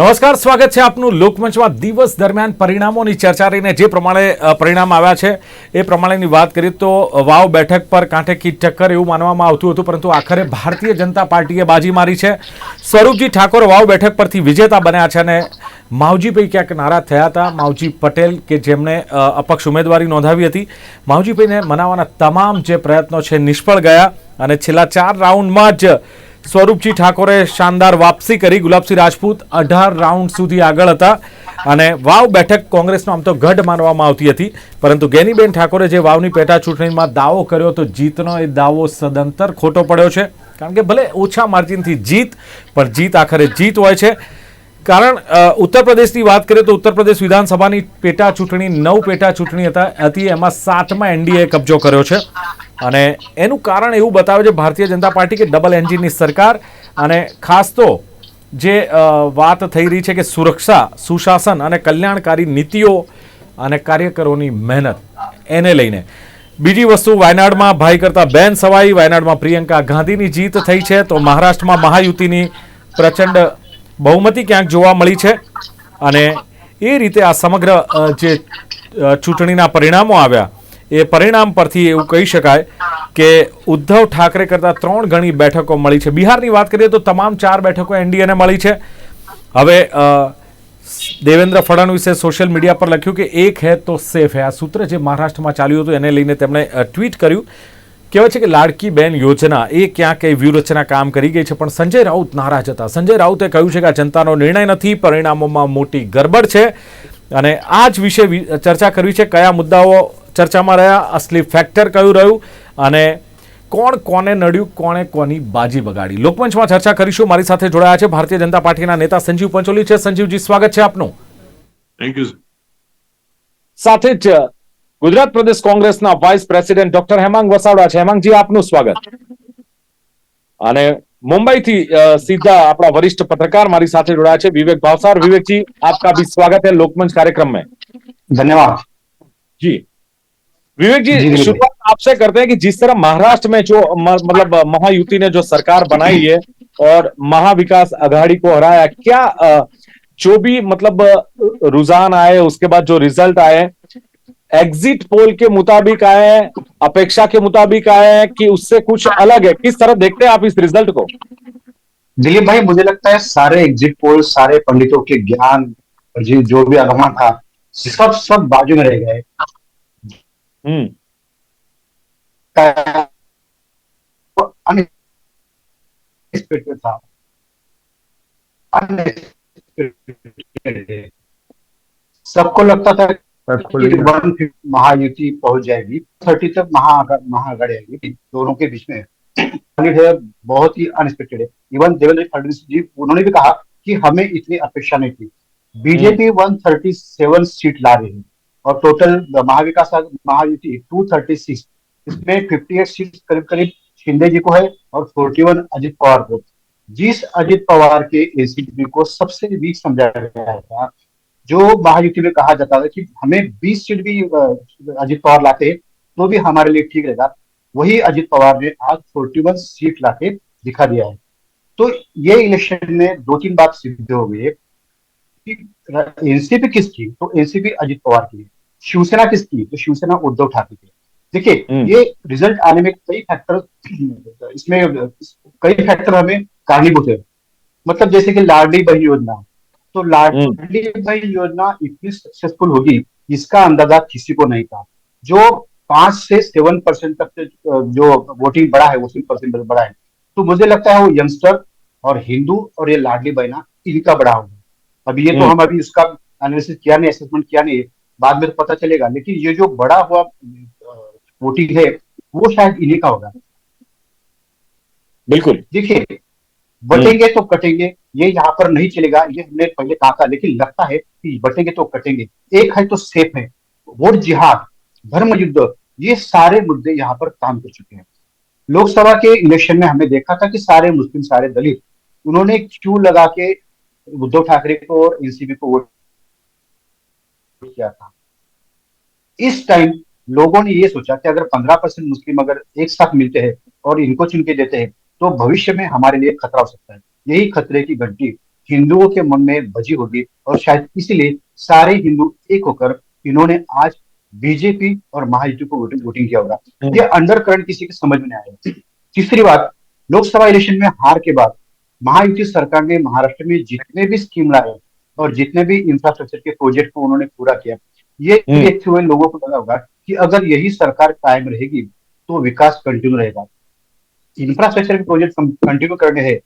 નમસ્કાર, સ્વાગત છે આપનું લોકમંચમાં દિવસ દરમિયાન પરિણામોની ચર્ચા રહીને જે પ્રમાણે પરિણામ આવ્યા છે, એ પ્રમાણેની વાત કરીએ તો વાવ બેઠક પર કાંઠે કી ટક્કર એવું માનવામાં આવતું હતું, પરંતુ આખરે ભારતીય જનતા પાર્ટીએ બાજી મારી છે. સ્વરૂપજી ઠાકોર વાવ બેઠક પરથી વિજેતા બન્યા છે અને માવજીભાઈ ક્યાંક નારાજ થયા હતા. માવજી પટેલ કે જેમણે અપક્ષ ઉમેદવારી નોંધાવી હતી. માવજીભાઈને મનાવવાના તમામ જે પ્રયત્નો છે, નિષ્ફળ ગયા અને છેલ્લા ચાર રાઉન્ડમાં જ સ્વરૂપજી ઠાકોરે શાનદાર વાપસી કરી ગુલાબસિંહ રાજપૂત અઢાર રાઉન્ડ સુધી આગળ હતા અને વાવ બેઠક કોંગ્રેસનો આમ તો ગઢ માનવામાં આવતી હતી. પરંતુ ગેનીબેન ઠાકોરે જે વાવની પેટા ચૂંટણીમાં દાવો કર્યો તો જીતનો એ દાવો સદંતર ખોટો પડ્યો છે. કારણ કે ભલે ઓછા માર્જિનથી જીત, પણ જીત આખરે જીત હોય છે. કારણ ઉત્તર પ્રદેશની વાત કરીએ તો ઉત્તર પ્રદેશ વિધાનસભાની પેટા ચૂંટણી, નવ પેટા ચૂંટણી હતા. હતી એમાં સાતમાં એનડીએ કબજો કર્યો છે. અને એનું કારણ એવું બતાવે છે ભારતીય જનતા પાર્ટી કે ડબલ એન્જિનની સરકાર અને ખાસ તો જે વાત થઈ રહી છે કે સુરક્ષા, સુશાસન અને કલ્યાણકારી નીતિઓ અને કાર્યકરોની મહેનત એને લઈને. બીજી વસ્તુ, વાયનાડમાં ભાઈ કરતા બેન સવાઈ, વાયનાડમાં પ્રિયંકા ગાંધીની જીત થઈ છે તો મહારાષ્ટ્રમાં મહાયુતિની પ્રચંડ બહુમતી ક્યાંક જોવા મળી છે અને એ રીતે આ સમગ્ર જે ચૂંટણીના પરિણામો આવ્યા એ પરિણામ પરથી એવું કહી શકાય કે ઉદ્ધવ ઠાકરે કરતાં ત્રણ ગણી બેઠકો મળી છે. બિહારની વાત કરીએ તો તમામ ચાર બેઠકો એનડીએને મળી છે. હવે દેવેન્દ્ર ફડણવીસે સોશિયલ મીડિયા પર લખ્યું કે એક હે તો સેફ હે. આ સૂત્ર જે મહારાષ્ટ્રમાં ચાલ્યું હતું એને લઈને તેમણે ટ્વીટ કર્યું. કહેવાય છે કે લાડકી બેન યોજના, એ ક્યાં એ વ્યૂહરચના કામ કરી ગઈ છે, પણ સંજય રાઉત નારાજ હતા. સંજય રાઉતે કહ્યું છે કે આ જનતાનો નિર્ણય નથી, પરિણામોમાં મોટી ગરબડ છે. અને આ જ વિશે ચર્ચા કરવી છે કયા મુદ્દાઓ ચર્ચામાં રહ્યા. અસલી ફેક્ટર કયું રહ્યું અને કોણ કોને નડ્યું કોણે કોની બાજી બગાડી? લોકમંચમાં ચર્ચા કરીશું. મારી સાથે જોડાયા છે ભારતીય જનતા પાર્ટીના નેતા સંજીવ પંચોલી છે. સંજીવજી સ્વાગત છે આપનું. થેન્ક યુ સાથે જ ગુજરાત પ્રદેશ કોંગ્રેસના vice president doctor Hemang Vasavada છે. હેમાંગજી આપનું સ્વાગત. અને મુંબઈથી સીધા આપણા વરિષ્ઠ પત્રકાર મારી સાથે જોડાયા છે. વિવેક ભાવસાર. વિવેકજી આપકા ભી સ્વાગત હે લોકમંચ કાર્યક્રમ મેં. ધન્યવાદ. જી. विवेक जी शुरुआत आपसे करते हैं कि जिस तरह महाराष्ट्र में जो मतलब महायुति ने जो सरकार बनाई है और महाविकास अघाड़ी को हराया क्या जो भी मतलब रुझान आए उसके बाद जो रिज़ल्ट आए एग्जिट पोल के मुताबिक आए हैं अपेक्षा के मुताबिक आए हैं कि उससे कुछ अलग है? किस तरह देखते हैं आप इस रिज़ल्ट को? दिलीप भाई मुझे लगता है सारे एग्जिट पोल सारे पंडितों के ज्ञान जी जो भी अनुमान था सब सब बाजू में रह गए। हम्म। अनएक्सपेक्टेड था। Unexpected. सबको लगता था कि महायुति पहुँच जाएगी थर्टी तक महा महागढ़ आएगी दोनों के बीच में। है बहुत ही अनएक्सपेक्टेड है। इवन देवेंद्र फडणवीस जी उन्होंने भी कहा कि हमें इतनी अपेक्षा नहीं थी। बीजेपी 137 सीट ला रही है। और टोटल महाविकास महायुति 236 इसमें 58 सीट करीब करीब शिंदे जी को है और 41 अजित पवार को। जिस अजित पवार के एसीपी को सबसे वीक समझा गया था, जो महायुति में कहा जाता था कि हमें 20 सीट भी अजित पवार लाते तो भी हमारे लिए ठीक रहेगा। वही अजित पवार ने आज 41 सीट लाके दिखा दिया है। तो ये इलेक्शन में दो तीन बात सिद्ध हो गई है। एनसीपी किसकी? तो एनसीपी अजित पवार की है। शिवसेना किसकी? तो शिवसेना उद्धव ठाकरे की है। देखिए हम्म। ये रिज़ल्ट आने में कई फैक्टर इसमें कई फैक्टर हमें कारणीभूत है। मतलब जैसे कि लाडली बहन योजना। तो लाडली बहन योजना इतनी सक्सेसफुल होगी इसका अंदाज़ा किसी को नहीं था। जो पाँच से सेवन परसेंट तक से, जो वोटिंग बढ़ा है वो वोटिंग परसेंट बढ़ा है। तो मुझे लगता है वो यंगस्टर और हिंदू और ये लाडली बहना इनका बढ़ा होगा। अभी ये तो हम्म। हम अभी उसका एनालिसिस किया नहीं असेसमेंट किया नहीं बाद में तो पता चलेगा। लेकिन ये जो बड़ा हुआ वोटिंग है वो शायद इन्हीं का होगा। बिल्कुल। देखिए बटेंगे तो कटेंगे ये यहाँ पर नहीं चलेगा ये हमने पहले कहा था लेकिन लगता है कि बटेंगे तो कटेंगे। एक है तो सेफ़ है वोट जिहाद धर्म युद्ध ये सारे मुद्दे यहाँ पर काम कर चुके हैं। लोकसभा के इलेक्शन में हमने देखा था कि सारे मुस्लिम सारे दलित उन्होंने क्यू लगा के उद्धव ठाकरे को और एनसीपी को वोट किया था। इस टाइम लोगों ने ये सोचा कि अगर 15 परसेंट मुस्लिम अगर एक साथ मिलते हैं और इनको चुन के देते हैं तो भविष्य में हमारे लिए खतरा हो सकता है। यही खतरे की घंटी हिंदुओं के मन में बजी होगी और शायद इसीलिए सारे हिंदू एक होकर इन्होंने आज बीजेपी और महायुति को वोटिंग वोटिंग किया होगा। ये अंडर करंट किसी के समझ में नहीं आया। तीसरी बात, लोकसभा इलेक्शन में हार के बाद महायुति सरकार ने महाराष्ट्र में जितने भी स्कीम लाए और जितने भी इंफ्रास्ट्रक्चर के प्रोजेक्ट को उन्होंने पूरा किया ये हम्म। देखते हुए लोगों को लगा होगा कि अगर यही सरकार कायम रहेगी तो विकास कंटिन्यू रहेगा इंफ्रास्ट्रक्चर के प्रोजेक्ट कंटिन्यू करने हैं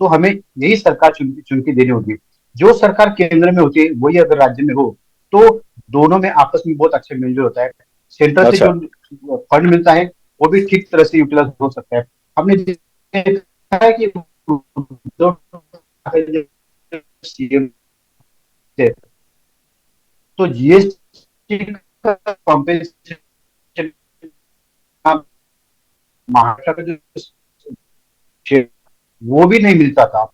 तो हमें यही सरकार चुन चुन के देनी होगी जो सरकार केंद्र में होती है वही अगर राज्य में हो तो दोनों में आपस में बहुत अच्छा मेलजोल होता है सेंट्रल से अच्छा। जो फंड मिलता है वो भी ठीक तरह से यूटिलाइज हो सकता है हमने देखा है कि तो जीएसटी का कॉम्पेंसेशन महाराष्ट्र का जो वो भी नहीं मिलता था।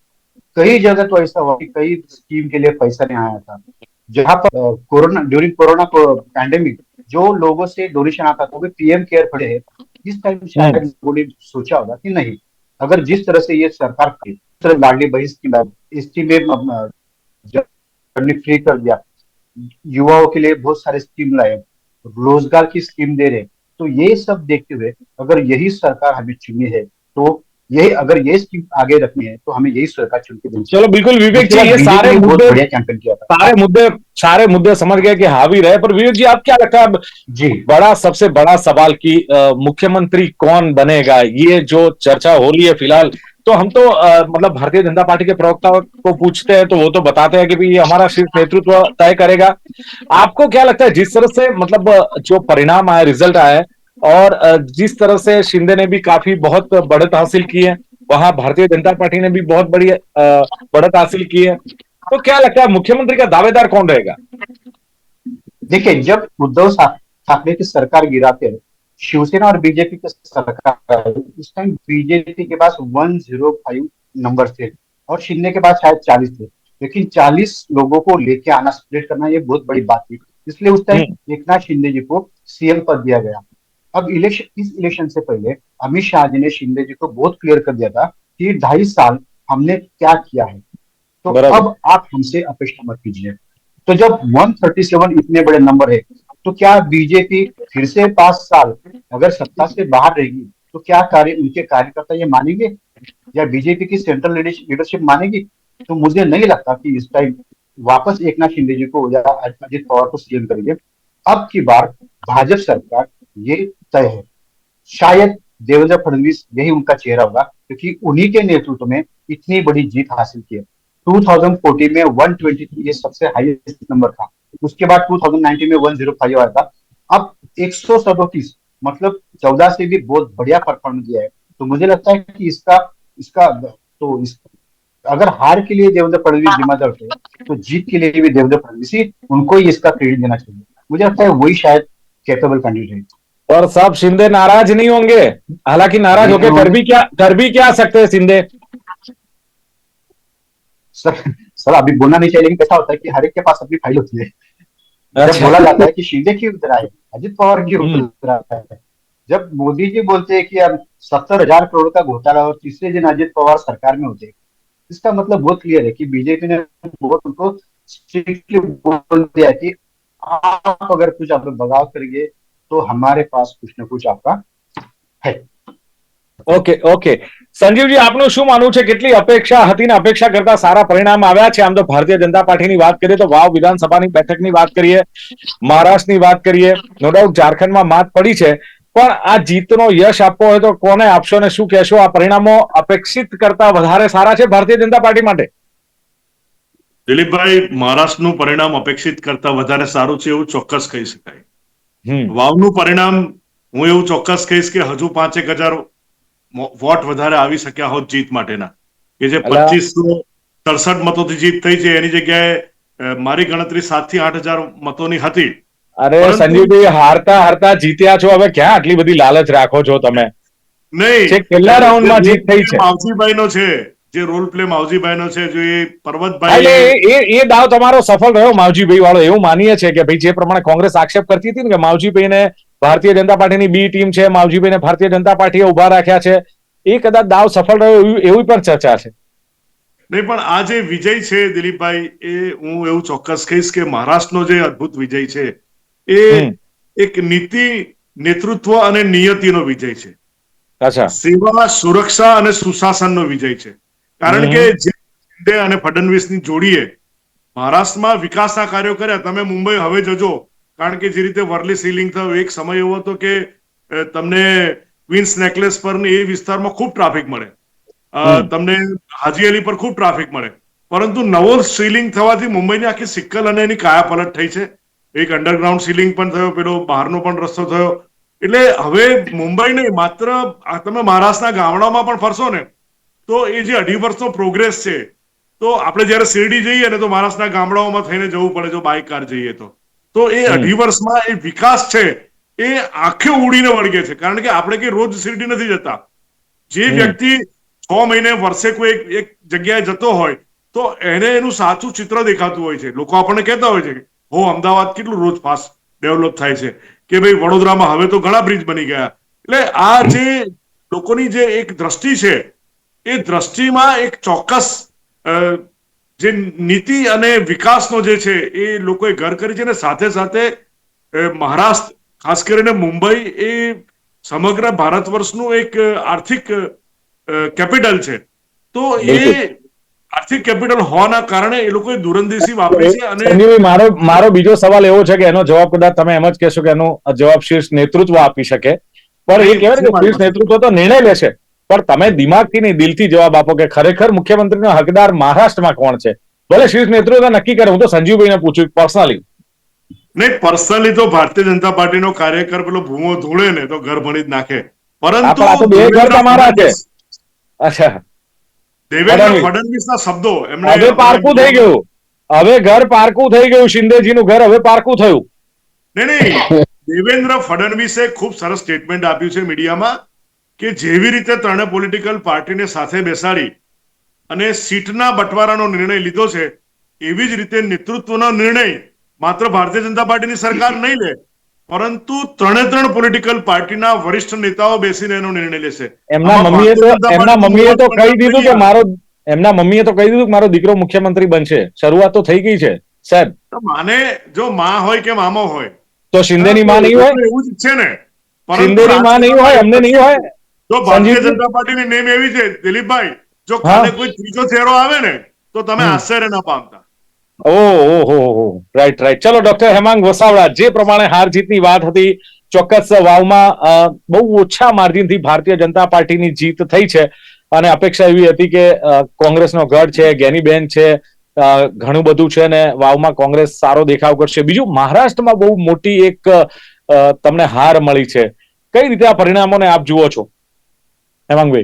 कई जगह तो ऐसा हुआ कि कई स्कीम के लिए पैसा नहीं आया था। जहाँ पर कोरोना ड्यूरिंग कोरोना पैंडेमिक जो लोगों से डोनेशन आता था वो भी पीएम केयर पड़े है। इस टाइम शायद लोगों ने सोचा होगा कि नहीं। अगर जिस तरह से ये सरकार लाडली बहन की स्कीम जर्नी फ्री कर दिया, युवाओं के लिए बहुत सारे स्कीम लाए, रोज़गार की स्कीम दे रहे तो ये सब देखते हुए अगर यही सरकार हमें चुनी है तो यही अगर ये स्कीम आगे रखनी है तो हमें यही सरकार चुन के चलो बिल्कुल विवेक जी ये सारे मुद्दे बढ़िया कैंपेन किया था। सारे मुद्दे सारे मुद्दे समझ गए कि हावी रहे पर विवेक जी आप क्या लगता है जी। बड़ा सबसे बड़ा सवाल की मुख्यमंत्री कौन बनेगा ये जो चर्चा हो रही है फ़िलहाल तो हम तो अ, मतलब भारतीय जनता पार्टी के प्रवक्ता को पूछते हैं तो वो तो बताते हैं कि भाई ये हमारा शीर्ष नेतृत्व तय करेगा। आपको क्या लगता है जिस तरह से मतलब जो परिणाम आया रिज़ल्ट आया और जिस तरह से शिंदे ने भी काफ़ी बहुत बढ़त हासिल की है वहाँ भारतीय जनता पार्टी ने भी बहुत बड़ी बढ़त हासिल की है। तो क्या लगता है मुख्यमंत्री का दावेदार कौन रहेगा? देखिए जब उद्धव ठाकरे की सरकार गिराते हैं शिवसेना और बीजेपी की सरकार उस टाइम बीजेपी के पास 105 नंबर थे और शिंदे के पास शायद 40 थे। लेकिन 40 लोगों को लेके आना स्प्लिट करना ये बहुत बड़ी बात थी। इसलिए उस टाइम एकनाथ शिंदे जी को सीएम पद दिया गया। अब इलेक्शन इस इलेक्शन से पहले अमित शाह जी ने शिंदे जी को बहुत क्लियर कर दिया था कि ढाई साल हमने क्या किया है। तो अब आप हमसे अपेक्षा मत कीजिए। तो जब 137 इतने बड़े नंबर है तो क्या बीजेपी फिर से पाँच साल अगर सत्ता से बाहर रहेगी तो क्या कार्य उनके कार्यकर्ता ये मानेंगे? या बीजेपी की सेंट्रल लीडरशिप मानेगी? तो मुझे नहीं लगता कि इस टाइम वापस एक नाथ शिंदे जी को या अजित पवार को सीएम करेंगे। अब की बार भाजपा सरकार ये तय है। शायद देवेंद्र फडणवीस यही उनका चेहरा होगा, क्योंकि उन्हीं के नेतृत्व में इतनी बड़ी जीत हासिल की है। 2014 में 123 ये सबसे हाईएस्ट नंबर था। उसके बाद 2019 में 105 आया था। अब 137 मतलब 14 से भी बहुत बढ़िया परफॉर्मेंस दिया है। तो मुझे लगता है कि इसका इसका तो इस, अगर हार के लिए देवेंद्र फडणवीस जिम्मेदार थे तो जीत के लिए भी देवेंद्र फडणवीस ही उनको ही इसका क्रेडिट देना चाहिए। मुझे लगता है वही शायद कैपेबल कैंडिडेट और सब शिंदे नाराज़ नहीं होंगे हालाँकि नाराज़ होकर कर भी क्या कर भी क्या सकते हैं शिंदे सर सर अभी बोलना नहीं चाहिए लेकिन कैसा होता है कि हर एक के पास अपनी फ़ाइल होती है जब अच्छा। बोला जाता है कि शिंदे क्यों उतरा है अजित पवार क्यों हम्म। उतरा है जब मोदी जी बोलते हैं कि अब सत्तर हज़ार करोड़ का घोटाला और तीसरे दिन अजित पवार सरकार में होते हैं इसका मतलब बहुत क्लियर है कि बीजेपी ने बहुत उनको बोल दिया कि आप अगर कुछ आप बगाव करेंगे तो हमारे पास कुछ न कुछ आपका है ઓકે ઓકે સંજીવજી આપનું શું માનવું છે કેટલી અપેક્ષા હતી ને અપેક્ષા કરતા સારા પરિણામ આવ્યા છે આમ તો ભારતીય જનતા પાર્ટીની વાત કરીએ તો વાવ વિધાનસભાની બેઠકની વાત કરીએ મહારાષ્ટ્રની વાત કરીએ નો ડાઉટ ઝારખંડમાં માત પડી છે પણ આ જીતનો યશ આપવો હોય તો કોને આપશો ને શું કહેશો આ પરિણામો અપેક્ષિત કરતા વધારે સારા છે ભારતીય જનતા પાર્ટી માટે દિલીપભાઈ મહારાષ્ટ્રનું પરિણામ અપેક્ષિત કરતા વધારે સારું છે એવું ચોક્કસ કહી શકાય હમ વાવનું પરિણામ હું એવું ચોક્કસ કહીશ કે હજુ પાંચેક હજાર વોટ વધારે આવી શક્યા હોત જીત માટેના. કે જે પચીસો સડસઠ મતોથી જીત થઈ છે એની જગ્યાએ મારી ગણતરી સાતથી આઠ હજાર મતોની હતી. અરે સંજીવભાઈ હારતા હારતા જીત્યા છો હવે ક્યાં આટલી બધી લાલચ રાખો છો તમે? નહીં. છેલ્લા રાઉન્ડમાં જીત થઈ છે. માવજીભાઈનો છે જે રોલ પ્લે માવજીભાઈનો છે જો એ પર્વતભાઈ એ એ દાવ તમારો સફળ રહ્યો માવજીભાઈ વાળો એવું માનીએ છે કે ભાઈ જે પ્રમાણે કોંગ્રેસ આક્ષેપ કરતી હતી ને કે માવજીભાઈને ભારતીય જનતા પાર્ટીની બી ટીમ છે માવજીભાઈને ભારતીય જનતા પાર્ટીએ ઊભા રાખ્યા છે એ કદાચ દાવ સફળ રહ્યો એવી પણ ચર્ચા છે. નહીં પણ આ જે વિજય છે દિલીપભાઈ એ હું એવું ચોક્કસ કહીશ કે મહારાષ્ટ્રનો જે અદ્ભુત વિજય છે એ એક નીતિ નેતૃત્વ અને નિયતિનો વિજય છે. અચ્છા. સેવા સુરક્ષા અને સુશાસનનો વિજય છે. કારણ કે જે અને ફડણવીસની જોડીએ મહારાષ્ટ્રમાં વિકાસના કાર્યો કર્યા. તમે મુંબઈ હવે જજો. કારણ કે જે રીતે વર્લી સીલિંગ થયું એક સમય એવો હતો કે તમને ક્વીન્સ નેકલેસ પર એ વિસ્તારમાં ખૂબ ટ્રાફિક મળે. તમને હાજી અલી પર ખૂબ ટ્રાફિક મળે. પરંતુ નવો સીલિંગ થવાથી મુંબઈની આખી સિક્કલ અને એની કાયા પલટ થઈ છે. એક અંડરગ્રાઉન્ડ સીલિંગ પણ થયો પેલો બહારનો પણ રસ્તો થયો. એટલે હવે મુંબઈ નહીં માત્ર તમે મહારાષ્ટ્રના ગામડામાં પણ ફરશો ને તો એ જે અઢી વર્ષનો પ્રોગ્રેસ છે તો આપણે જ્યારે શિરડી જઈએ ને તો મહારાષ્ટ્રના ગામડાઓમાં થઈને જવું પડે જો બાઇક કાર જઈએ તો. તો એ અઢી વર્ષમાં એ વિકાસ છે એ આંખે ઉડીને વળગે છે. કારણ કે આપણે કઈ રોજ શિરડી નથી જતા. જે વ્યક્તિ છ મહિને વર્ષે કોઈ એક એક જગ્યાએ જતો હોય તો એને એનું સાચું ચિત્ર દેખાતું હોય છે. લોકો આપણને કહેતા હોય છે કે હો અમદાવાદ કેટલું રોજ ફાસ્ટ ડેવલપ થાય છે. કે ભાઈ વડોદરામાં હવે તો ઘણા બ્રિજ બની ગયા. એટલે આ જે લોકોની જે એક દ્રષ્ટિ છે એ દ્રષ્ટિમાં એક ચોક્કસ જે નીતિ અને વિકાસનો જે છે એ લોકોએ ઘર કરી છે અને સાથે સાથે મહારાષ્ટ્ર ખાસ કરીને મુંબઈ એ સમગ્ર ભારત વર્ષનું એક આર્થિક કેપિટલ છે. તો એ આર્થિક કેપિટલ હોવાના કારણે એ લોકોએ દૂરંદેશી વાપરી છે અને મારો મારો બીજો સવાલ એવો છે કે એનો જવાબ કદાચ તમે એમ જ કહેશો કે એનો જવાબ શીર્ષ નેતૃત્વ આપી શકે. પણ એ કહેવાય કે શીર્ષ નેતૃત્વ તો નિર્ણય લેશે. પણ તમે દિમાગથી નહીં દિલથી જવાબ આપો કે ખરેખર મુખ્યમંત્રીનો હકદાર મહારાષ્ટ્રમાં કોણ છે? ભલે શીર્ષ નેતૃત્વ નક્કી કરે હું તો સંજીવભાઈને પૂછ્યું પર્સનલી નહીં પર્સનલી તો ભારતીય જનતા પાર્ટીનો કાર્યકર પેલો ભૂમો ધૂળે ને તો ઘર ભણી જ નાખે. પરંતુ બે ઘર તમારા છે. અચ્છા. દેવેન્દ્ર ફડણવીસ. ફડણવીસના શબ્દો એમણે હવે પારકું થઈ ગયું. હવે ઘર પારકું થઈ ગયું શિંદેજીનું ઘર હવે પારકું થયું. નહીં નહીં. દેવેન્દ્ર ફડણવીસે ખૂબ સરસ સ્ટેટમેન્ટ આપ્યું છે મીડિયામાં. કે જેવી રીતે ત્રણે પોલિટિકલ પાર્ટીને સાથે બેસાડી અને સીટના બંટવારાનો નિર્ણય લીધો છે એવી જ રીતે નેતૃત્વનો નિર્ણય માત્ર ભારતીય જનતા પાર્ટીની સરકાર નહીં લે પરંતુ ત્રણે ત્રણ પોલિટિકલ પાર્ટીના વરિષ્ઠ નેતાઓ બેસીને એનો નિર્ણય લેશે. એમના મમ્મીએ તો એમના મમ્મીએ તો કહી દીધું કે મારો એમના મમ્મીએ તો કહી દીધું કે મારો દીકરો મુખ્યમંત્રી બનશે. શરૂઆત તો થઈ ગઈ છે. સાહેબ. તો માને જો માં હોય કે મામો હોય તો શિંદેની માં નહીં હોય? એવું જ છે ને. શિંદેની માં નહીં હોય એમને નહીં હોય? જો ભારતીય જનતા પાર્ટીની નેમ એવી છે દિલીપભાઈ જો. કાલે કોઈ ત્રીજો ચહેરો આવે ને તો તમે આશ્ચર્ય ના પામતા. ઓહો હો રાઈટ રાઈટ ચલો ડોક્ટર હેમાંગ વસાવડા જે પ્રમાણે હાર જીતની વાત હતી ચોક્કસ વાવમાં બહુ ઓછા માર્જિનથી ભારતીય જનતા પાર્ટીની જીત થઈ છે. અને અપેક્ષા એવી હતી કે કોંગ્રેસનો ગઢ છે ગેનીબેન છે ઘણું બધું છે ને વાવમાં કોંગ્રેસ સારો દેખાવ કરશે. બીજું મહારાષ્ટ્રમાં બહુ મોટી એક તમને હાર મળી છે. કઈ રીતે આ પરિણામોને આપ જુઓ છો? હેમાંગભાઈ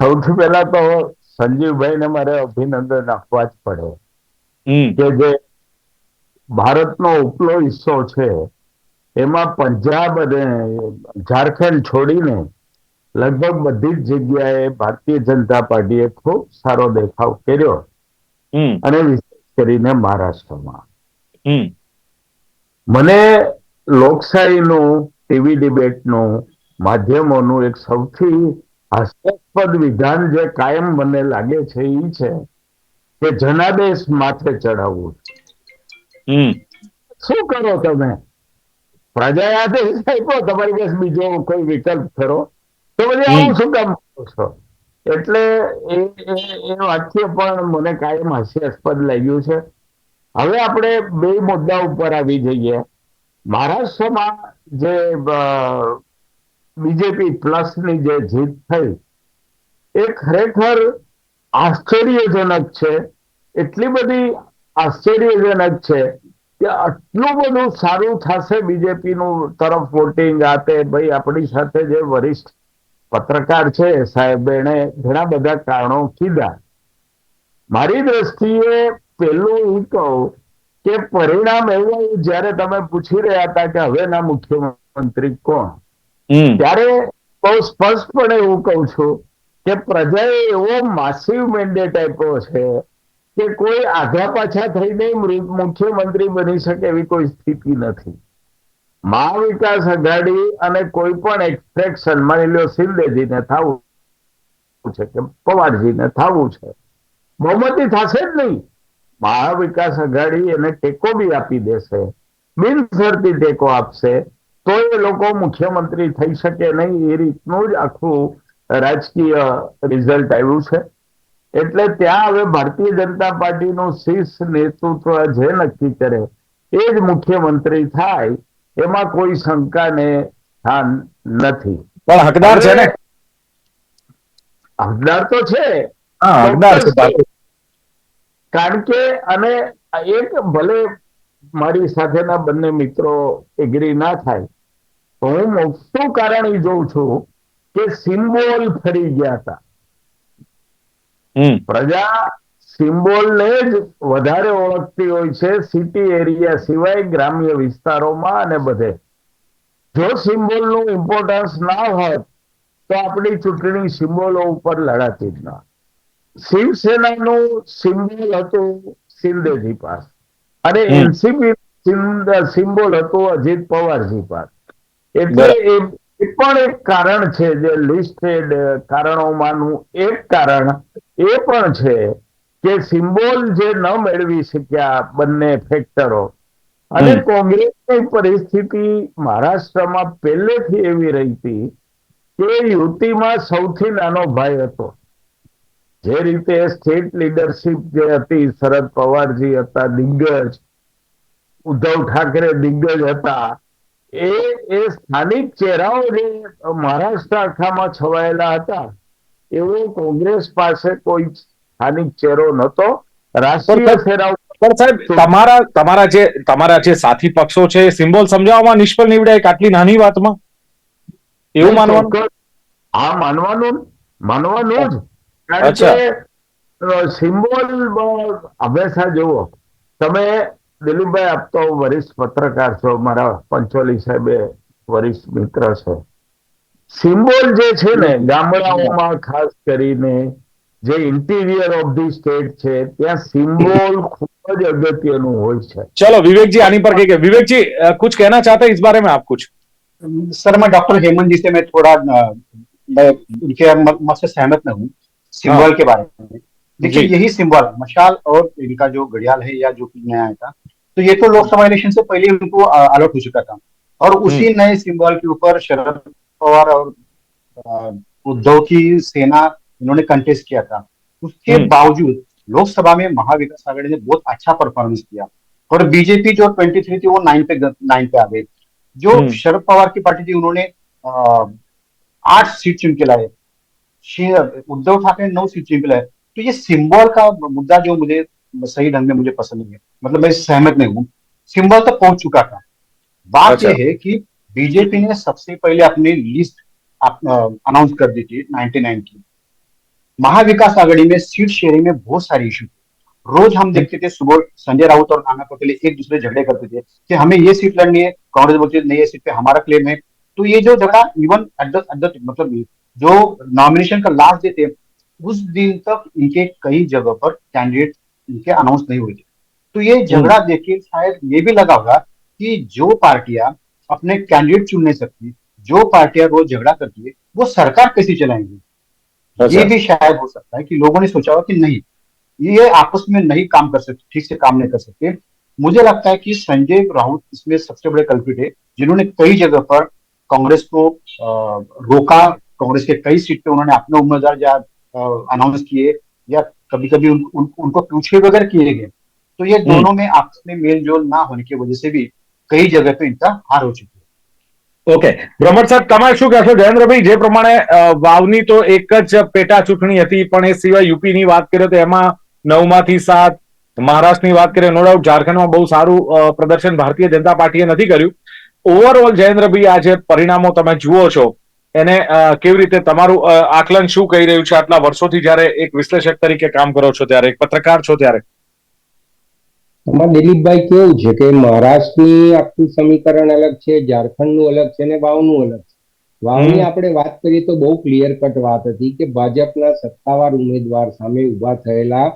સૌથી પહેલા તો સંજીવભાઈને મારે અભિનંદન આપવા જ પડે. કે જે ભારતનો ઉપલો હિસ્સો છે એમાં પંજાબ અને ઝારખંડ છોડીને લગભગ બધી જ જગ્યાએ ભારતીય જનતા પાર્ટીએ ખૂબ સારો દેખાવ કર્યો. અને વિશેષ કરીને મહારાષ્ટ્રમાં. હમ. મને લોકશાહીનું ટીવી ડિબેટનું માધ્યમોનું એક સૌથી હાસ્યાસ્પદ વિધાન જે કાયમ મને લાગે છે એ છે કે જનાદેશ માથે ચડાવવું શું કરો તમે? પ્રજાએ આદેશ આપ્યો તમારી પાસે બીજો કોઈ વિકલ્પ ખરો? તો બધી આવું શું કામ છો? એટલે એ એ- એ વાક્ય પણ મને કાયમ હાસ્યાસ્પદ લાગ્યું છે. હવે આપણે બે મુદ્દા ઉપર આવી જઈએ. મહારાષ્ટ્રમાં જે બીજેપી પ્લસની જે જીત થઈ, એ ખરેખર આશ્ચર્યજનક છે. એટલી બધી આશ્ચર્યજનક છે કે આટલું બધું સારું થશે બીજેપીનું તરફ વોટિંગ આ ભાઈ, આપણી સાથે જે વરિષ્ઠ પત્રકાર છે, સાહેબ, એણે ઘણા બધા કારણો કીધા. મારી દ્રષ્ટિએ પેલું હું કહું કે પરિણામ એવું, જ્યારે તમે પૂછી રહ્યા હતા કે હવેના મુખ્યમંત્રી કોણ? ત્યારે બહુ સ્પષ્ટપણે એવું કહું છું કે પ્રજાએ એવો માસિવ મેન્ડેટ આપ્યો છે કે કોઈ આધા પાછા થઈને મુખ્યમંત્રી બની શકે એવી કોઈ સ્થિતિ નથી. મહાવિકાસ અઘાડી અને કોઈ પણ એક્સટ્રેક્શન માની લો, શિંદેજીને થવું છે કે પવારજીને થવું છે. બહુમતી થશે જ નહીં. મહાવિકાસ આઘાડી એને ટેકો બી આપી દેશે. બિનશરતી ટેકો આપશે. તો એ લોકો મુખ્યમંત્રી થઈ શકે નહીં એ રીતનું જ આખું રાજકીય રિઝલ્ટ આવ્યું છે. એટલે ત્યાં હવે ભારતીય જનતા પાર્ટીનું શીર્ષ નેતૃત્વ જે નક્કી કરે એ જ મુખ્યમંત્રી થાય એમાં કોઈ શંકાને સ્થાન નથી. પણ હકદાર છે ને? હકદાર તો છે. હકદાર છે કારણ કે અને એક ભલે મારી સાથેના બંને મિત્રો એગ્રી ના થાય તો હું મોટું કારણ એ જોઉં છું કે સિમ્બોલ ફરી ગયા હતા. પ્રજા સિમ્બોલને જ વધારે ઓળખતી હોય છે સિટી એરિયા સિવાય ગ્રામ્ય વિસ્તારોમાં અને બધે. જો સિમ્બોલનું ઇમ્પોર્ટન્સ ના હોત તો આપણી ચૂંટણી સિમ્બોલો ઉપર લડાતી જ ના શિવસેનાનું સિમ્બોલ હતું શિંદેજી પાસ. અને એનસીપી સિમ્બોલ હતો અજીત પવારજી પાસ. એટલે એ પણ એક કારણ છે જે લિસ્ટેડ કારણોમાંનું એક કારણ એ પણ છે કે સિમ્બોલ જે ન મેળવી શક્યા બંને ફેક્ટરો અને. કોંગ્રેસની પરિસ્થિતિ મહારાષ્ટ્રમાં પહેલેથી એવી રહી હતી કે યુતિમાં સૌથી નાનો ભાઈ હતો. જે રીતે સ્ટેટ લીડરશિપ જે હતી શરદ પવારજી હતા દિગ્ગજ ઉદ્ધવ ઠાકરે દિગ્ગજ હતા એ એ સ્થાનિક ચહેરાઓ જે મહારાષ્ટ્ર આખામાં છવાયેલા હતા એવો કોંગ્રેસ પાસે કોઈ સ્થાનિક ચહેરો નતો રાષ્ટ્રીય ચહેરાઓ પણ સાહેબ તમારા તમારા જે તમારા જે સાથી પક્ષો છે સિમ્બોલ સમજાવવામાં નિષ્ફળ નીવડ્યા એક આટલી નાની વાતમાં? એવું માનવાનું? આ માનવાનું માનવાનું જ. કારણ અચ્છા. કે સિમ્બોલ હંમેશા જુઓ તમે દિલીપભાઈ આપ તો વરિષ્ઠ પત્રકાર છો મારા પંચોલી સાહેબે વરિષ્ઠ મિત્ર છે સિમ્બોલ જે છે ને ગામડાઓમાં ખાસ કરીને જે ઇન્ટિરિયર ઓફ ધી સ્ટેટ છે ત્યાં સિમ્બોલ ખૂબ જ અગત્યનું હોય છે चलो विवेक जी आने पर कहिए विवेक जी अ, कुछ कहना चाहते हैं इस बारे में आप कुछ सर मैं डॉक्टर हेमंत जी से मैं थोड़ा अ, मैं उनके मत मत से सहमत न हूँ सिंबल के बारे में। देखिए यही सिंबल मशाल और इनका जो घड़ियाल है या जो नया आया था तो ये तो लोकसभा इलेक्शन से पहले उनको अलर्ट हो चुका था। और उसी नए सिंबल के ऊपर शरद पवार और उद्धव की सेना इन्होंने कंटेस्ट किया था। उसके हम्म। बावजूद लोकसभा में महाविकास आघाड़ी ने बहुत अच्छा परफॉर्मेंस किया। और बीजेपी जो 23 थी वो नाइन पे नाइन पे आ गई। जो हम्म। शरद पवार की पार्टी थी उन्होंने आठ सीट चुन के लाए। उद्धव ठाकरे ने नौ सीट चुन के लाए। तो ये सिंबल का मुद्दा जो मुझे सही ढंग में मुझे पसंद नहीं है मतलब मैं सहमत नहीं हूँ। सिंबल तो पहुँच चुका था। बात अच्छा। यह है कि बीजेपी ने सबसे पहले अपनी लिस्ट अनाउंस कर दी थी 99 की। महाविकास आघाड़ी में सीट शेयरिंग में बहुत सारे इशू थे। रोज हम देखते थे सुबह संजय राउत और नाना पटेल एक दूसरे झगड़े करते थे कि हमें ये सीट लड़नी है कांग्रेस बोलती है नहीं ये सीट पे हमारा क्लेम है। तो ये जो झगड़ा इवन एट मतलब जो नॉमिनेशन का लास्ट डे थे उस दिन तक इनके कई जगह पर कैंडिडेट इनके अनाउंस नहीं हुए थे। तो ये झगड़ा देख के शायद ये भी लगा होगा कि जो पार्टियाँ अपने कैंडिडेट चुन नहीं सकती जो पार्टियाँ रोज झगड़ा करती है वो सरकार कैसे चलाएँगी? ये भी शायद हो सकता है कि लोगों ने सोचा होगा कि नहीं ये आपस में नहीं काम कर सकते ठीक से काम नहीं कर सकते। मुझे लगता है कि संजय राउत इसमें सबसे बड़े कल्पिट है जिन्होंने कई जगह पर कांग्रेस को रोका कांग्रेस के कई सीट पे उन्होंने अपने उम्मीदवार या अनाउंस किए या कभी कभी उन, उन, उनको पूछे वगैरह किए गए तो ये दोनों में आपस में मेल जोल ना होने की वजह से भी कई जगह पे इनका हार हो चुकी है ઓકે બ્રહ્મટ સાહેબ તમે શું કહેશો જયેન્દ્રભાઈ જે પ્રમાણે અ, વાવની તો એક જ પેટા ચૂંટણી હતી પણ એ સિવાય યુપીની વાત કરીએ તો એમાં નવમાંથી સાત મહારાષ્ટ્રની વાત કરીએ નો ડાઉટ ઝારખંડમાં બહુ સારું અ, પ્રદર્શન ભારતીય જનતા પાર્ટીએ નથી કર્યું ઓવરઓલ જયેન્દ્રભાઈ આ જે પરિણામો તમે જુઓ છો એને કેવી રીતે તમારું આકલન શું કહી રહ્યું છે આટલા વર્ષોથી જ્યારે એક વિશ્લેષક તરીકે કામ કરો છો ત્યારે એક પત્રકાર છો ત્યારે? એમાં દિલીપભાઈ કેવું છે કે મહારાષ્ટ્રની આખું સમીકરણ અલગ છે ઝારખંડનું અલગ છે ને વાવનું અલગ છે. વાવની. આપણે વાત કરીએ તો બહુ ક્લિયર કટ વાત હતી કે ભાજપના સત્તાવાર ઉમેદવાર સામે ઊભા થયેલા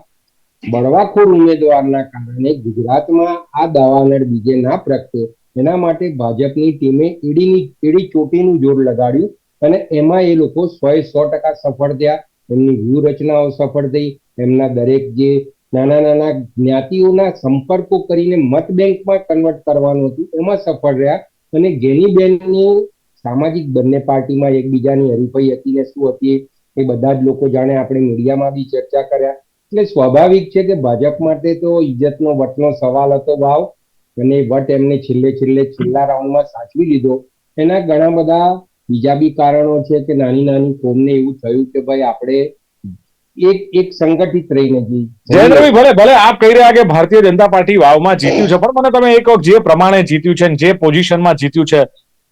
બળવાખોર ઉમેદવારના કારણે ગુજરાતમાં આ દાવાનળ બીજે ના પ્રગટે. એના માટે ભાજપની ટીમે ઈડીની ઈડી ચોટીનું જોર લગાડ્યું. અને એમાં એ લોકો સો સો ટકા સફળ થયા. એમની વ્યૂહરચનાઓ સફળ થઈ. એમના દરેક જે નાના નાના જ્ઞાતિઓના સંપર્કો કરીને મત બેંકમાં કન્વર્ટ કરવાનું હતું, એમાં સફળ રહ્યા. અને ગેનીબેનની સામાજિક બંને પાર્ટીમાં એકબીજાની હરીફાઈ હતી ને શું હતી એ બધા જ લોકો જાણે આપણે મીડિયામાં બી ચર્ચા કર્યા. એટલે સ્વાભાવિક છે કે ભાજપ માટે તો ઇજ્જતનો વટનો સવાલ હતો ભાવ અને વટ એમને છેલ્લે છેલ્લે છેલ્લા રાઉન્ડમાં સાચવી લીધો. એના ઘણા બધા બીજા બી કારણો છે કે નાની નાની કોમને એવું થયું કે ભાઈ આપણે એક એક સંગઠિત રહીને જી જયેન્દ્રભાઈ ભલે ભલે, આપ કહી રહ્યા કે ભારતીય જનતા પાર્ટી વાવમાં જીત્યું છે, પણ મને તમે એક જે પ્રમાણે જીત્યું છે જે પોઝિશનમાં જીત્યું છે,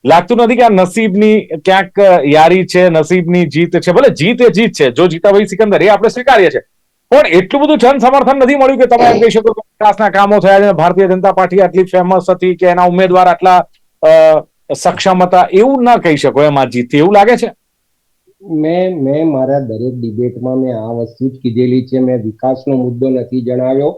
લાગતું નથી કે આ નસીબની ક્યાંક યારી છે, નસીબની જીત છે, ભલે જીત એ જીત છે, જો જીતાભાઈ સિકંદર, એ આપણે સ્વીકારીએ છીએ. પણ એટલું બધું જન સમર્થન નથી મળ્યું કે તમે એમ કહી શકો વિકાસના કામો થયા છે ભારતીય જનતા પાર્ટી આટલી ફેમસ હતી કે એના ઉમેદવાર આટલા સક્ષમ હતા એવું ના કહી શકો એમ જીત. એવું લાગે છે? મેં મેં મારા દરેક ડિબેટમાં મેં આ વસ્તુ જ કીધેલી છે. મેં વિકાસનો મુદ્દો નથી જણાવ્યો.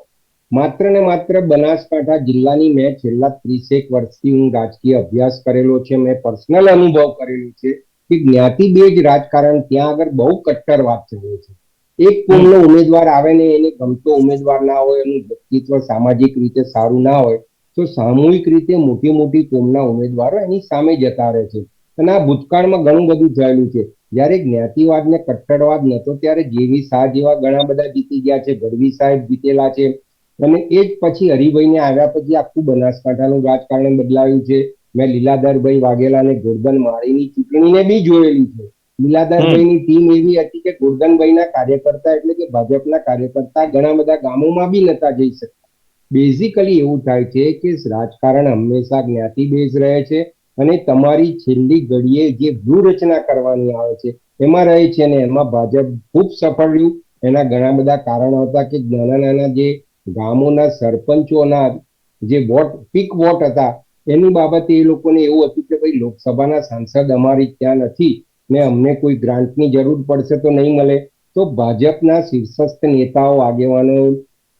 માત્ર ને માત્ર બનાસકાંઠા જિલ્લાની મેં છેલ્લા ત્રીસેક વર્ષથી હું રાજકીય અભ્યાસ કરેલો છે. મેં પર્સનલ અનુભવ કરેલો છે કે જ્ઞાતિ બેજ રાજકારણ ત્યાં આગળ બહુ કટ્ટરવાદ થયો છે. એક કોમનો ઉમેદવાર આવે ને એને ગમતો ઉમેદવાર ના હોય, એનું વ્યક્તિત્વ સામાજિક રીતે સારું ના હોય તો સામૂહિક રીતે મોટી મોટી કોમના ઉમેદવારો એની સામે જતા રહે છે. અને આ ભૂતકાળમાં ઘણું બધું થયેલું છે. જ્યારે જ્ઞાતિવાદ ને કટ્ટરવાદ નતો ત્યારે જેવી શાહ જેવા ઘણા બધા જીતી ગયા છે. ગઢવી સાહેબ જીતેલા છે. અને એ જ પછી હરિભાઈને આવ્યા પછી આખું બનાસકાંઠાનું રાજકારણ બદલાયું છે. મેં લીલાધરભાઈ વાઘેલા અને ગોરધન માળીની ચૂંટણીને બી જોયેલી છે. લીલાધરભાઈની ટીમ એવી હતી કે ગોરધનભાઈના કાર્યકર્તા એટલે કે ભાજપના કાર્યકર્તા ઘણા બધા ગામોમાં બી નતા જઈ શકતા. બેઝિકલી એવું થાય છે કે રાજકારણ હંમેશા જ્ઞાતિ બેઝ રહે છે અને તમારી છેલ્લી ઘડીએ જે વ્યૂહરચના કરવાની આવે છે, એમાં રહે છે ને એમાં ભાજપ ખૂબ સફળ રહ્યું. એના ઘણા બધા કારણો હતા કે નાના નાના જે ગામોના સરપંચોના જે વોટ, પીક વોટ હતા, એની બાબતે એ લોકોને એવું હતું કે ભાઈ લોકસભાના સાંસદ અમારી ત્યાં નથી ને અમને કોઈ ગ્રાન્ટની જરૂર પડશે તો નહીં મળે. તો ભાજપના શીર્ષસ્થ નેતાઓ, આગેવાનો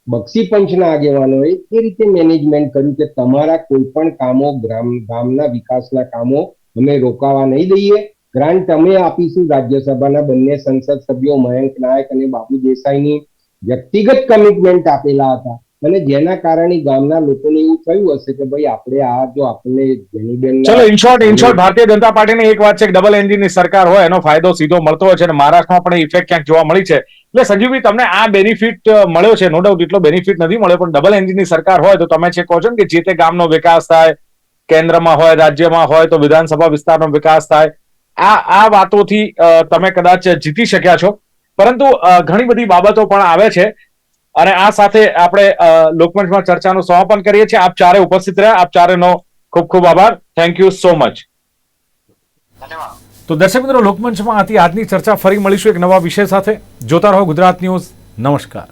બક્ષી પંચના આગેવાનોએ એ રીતે મેનેજમેન્ટ કર્યું કે તમારા કોઈ પણ કામો ગ્રામ, ગામના વિકાસના કામો અમે રોકાવા નહીં દઈએ. ગ્રાન્ટ અમે આપીશું રાજ્યસભાના બંને સંસદ સભ્યો મયંક નાયક અને બાબુ દેસાઈની વ્યક્તિગત કમિટમેન્ટ આપેલા હતા. અને જેના કારણે ગામના લોકોને એવું થયું હશે કે ભાઈ આપણે આ જો આપણને જેનીબેન ચલો ઇન શોર્ટ ભારતીય જનતા પાર્ટીની એક વાત છે કે ડબલ એન્જિનની સરકાર હોય એનો ફાયદો સીધો મળતો હોય છે અને મહારાષ્ટ્રમાં પણ ઇફેક્ટ ક્યાંક જોવા મળી છે. એટલે સંજીવભાઈ તમને આ બેનિફિટ મળ્યો છે નો ડાઉટ એટલો બેનિફિટ નથી મળ્યો, પણ ડબલ એન્જિનની સરકાર હોય તો તમે છે કહો છો કે જે તે ગામનો વિકાસ થાય, કેન્દ્રમાં હોય, રાજ્યમાં હોય, તો વિધાનસભા વિસ્તારનો વિકાસ થાય, આ આ વાતોથી તમે કદાચ જીતી શક્યા છો. પરંતુ ઘણી બધી બાબતો પણ આવે છે. અને આ સાથે આપણે લોકમંચમાં ચર્ચાનું સમાપન કરીએ છીએ. આપ ચારે ઉપસ્થિત રહ્યા. આપ ચારેનો ખૂબ ખૂબ આભાર. થેન્ક યુ સો મચ તો દર્શક મિત્રો, લોકમંચમાં આથી આજની ચર્ચા ફરી મળીશું એક નવા વિષય સાથે. જોતા રહો ગુજરાત ન્યૂઝ. નમસ્કાર.